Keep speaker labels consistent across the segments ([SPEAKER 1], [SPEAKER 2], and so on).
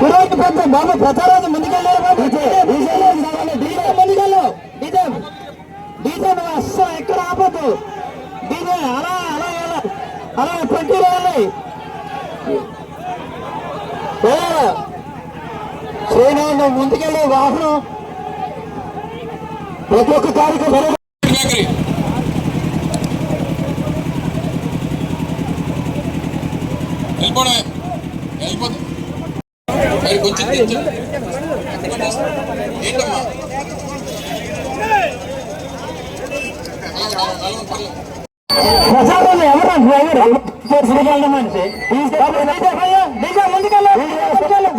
[SPEAKER 1] ఈరోజు పెద్ద బాబు ప్రచారాన్ని ముందుకెళ్ళారు బాబు డీజే ముందుకెళ్ళు డీజే డీజే నువ్వు అస్సలు ఎక్కడ ఆపద్దు డీజే అలా అలా అలా అలా పెట్టి రావాలి నువ్వు ముందుకెళ్ళి వాహనం ప్రతి ఒక్క కార్యక్రమం
[SPEAKER 2] బేకరీ వెళ్ళిపోతుంది మరి కొంచెం తెచ్చు. ఏంటమ్మా.
[SPEAKER 1] ప్రచారంలో ఎవరు డ్రైవర్ శ్రీకాంత మనిషి డీజే ముందుకెళ్ళు ముందుకెళ్ళు.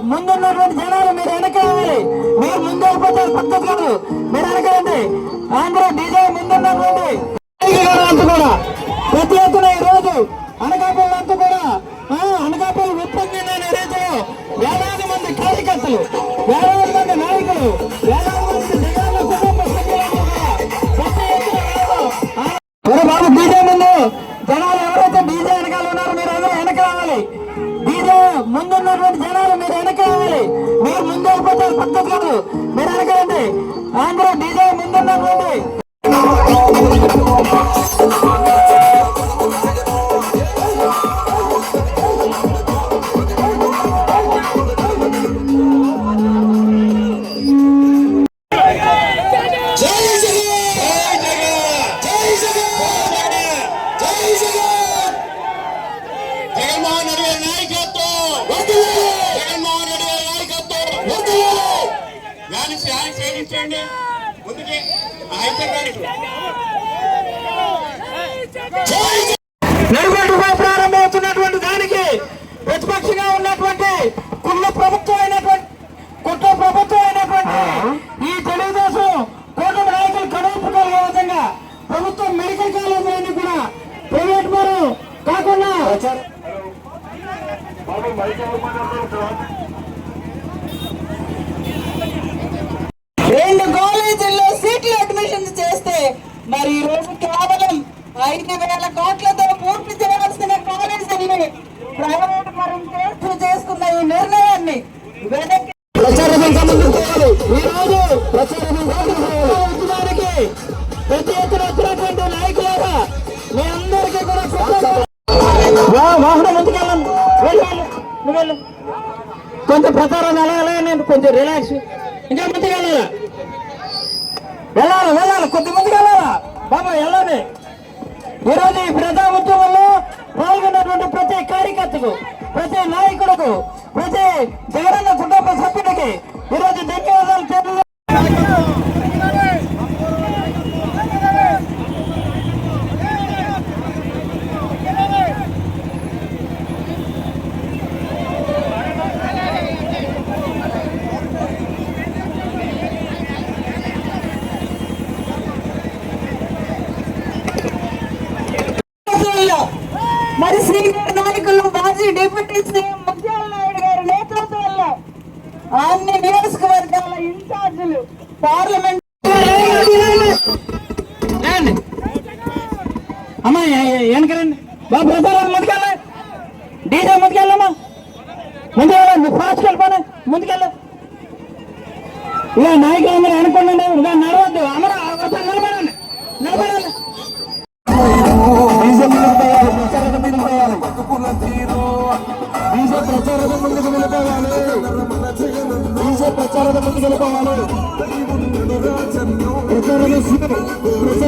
[SPEAKER 1] డీజే ముందు ఉన్నటువంటి జనాలు మీరు వెనకాలి. మీరు ముందు వెళ్ళిపోతారు పద్ధతి కాదు మీరు వెనక ఆంధ్ర డీజే ముందు అంతా కూడా. ప్రతి ఎత్తున ఈ రోజు అనకాపల్లి అంతా కూడా ఆ, అనకాపల్లి ఉప్పొందిందని రీతిలో వేలాది మంది కార్యకర్తలు వేలాది మంది నాయకులు వేలాది మంది కుటుంబ సభ్యులందరూ ప్రతి ఎత్తున బాబు డీజే ముందు. జనాలు ఎవరైతే డీజే వెనకాల ఉన్నారో మీరు అందరూ వెనక రావాలి డీజే ముందున్నటువంటి జనాలు మీరు మీరు ముందు వెళ్ళిపోతారు పద్ధతి కాదు మీరు అడగండి. ఆంధ్ర డీజే ముందు
[SPEAKER 2] జగన్! జగన్! జగన్ శ్యాన్ చేయించండి ముందుకి
[SPEAKER 1] నడిగొడ్డుపై ప్రారంభమవుతున్నటువంటి దానికి ప్రతిపక్షంగా ఉన్నటువంటి కుళ్ళ ప్రభుత్వం అయినటువంటి కుట్ర ప్రభుత్వం అయినటువంటి ఈ తెలుగుదేశం కూటమి నాయకులు కడుపు కలిగే విధంగా ప్రభుత్వం మెడికల్ కాలేజీలన్నీ కూడా ప్రైవేట్ వారు కాకుండా
[SPEAKER 3] మరి ఈ రోజు కేవలం ఐదు వేల కోట్లతో పూర్తి చేయాల్సిన కాలేజీని ప్రైవేట్ పరం చేస్తూ చేసుకున్న ఈ నిర్ణయాన్ని వెనక్కి
[SPEAKER 1] ప్రతి ఎత్తున వచ్చినటువంటి నాయకులారా మీ అందరికీ కూడా వాహనం. కొంచెం ప్రచారం వెళ్ళాలి నేను కొంచెం రిలాక్స్ ఇంకా ముందుకు వెళ్ళాలా? వెళ్ళాలి వెళ్ళాలి. కొద్ది ముందుకు వెళ్ళాలా? బాబా వెళ్ళండి ఈరోజు ఈ ప్రజా ఉద్యమంలో పాల్గొన్నటువంటి ప్రతి కార్యకర్తకు ప్రతి నాయకుడుకు ప్రతి జగనన్న కుటుంబ సభ్యుడికి ఈరోజు ధన్యవాదాలు తెలియ
[SPEAKER 3] నేతృత్వంలో మరి సీనియర్ నాయకులు మాజీ డిప్యూటీ సీఎం ముత్యాల నాయుడు గారి నేతృత్వంలో అన్ని నియోజకవర్గాల ఇన్ఛార్జీలు పార్లమెంట్
[SPEAKER 1] రండి. అమ్మా వెనకరండి బాబు ప్రసారం ముందుకెళ్ళ డీజే ముందుకెళ్ళమ్మా. ముందుకెళ్ళ ఫాస్ట్ వెళ్ళిపోయి ముందుకెళ్ళు ఇలా నాయకులందరూ అనుకోండి ఇలా నడవద్దు అమరా డీజే ప్రచారం ముందుకు వెళ్ళిపోవాలి డీజే ప్రచారం ముందుకు వెళ్ళిపోవాలి ప్రచారం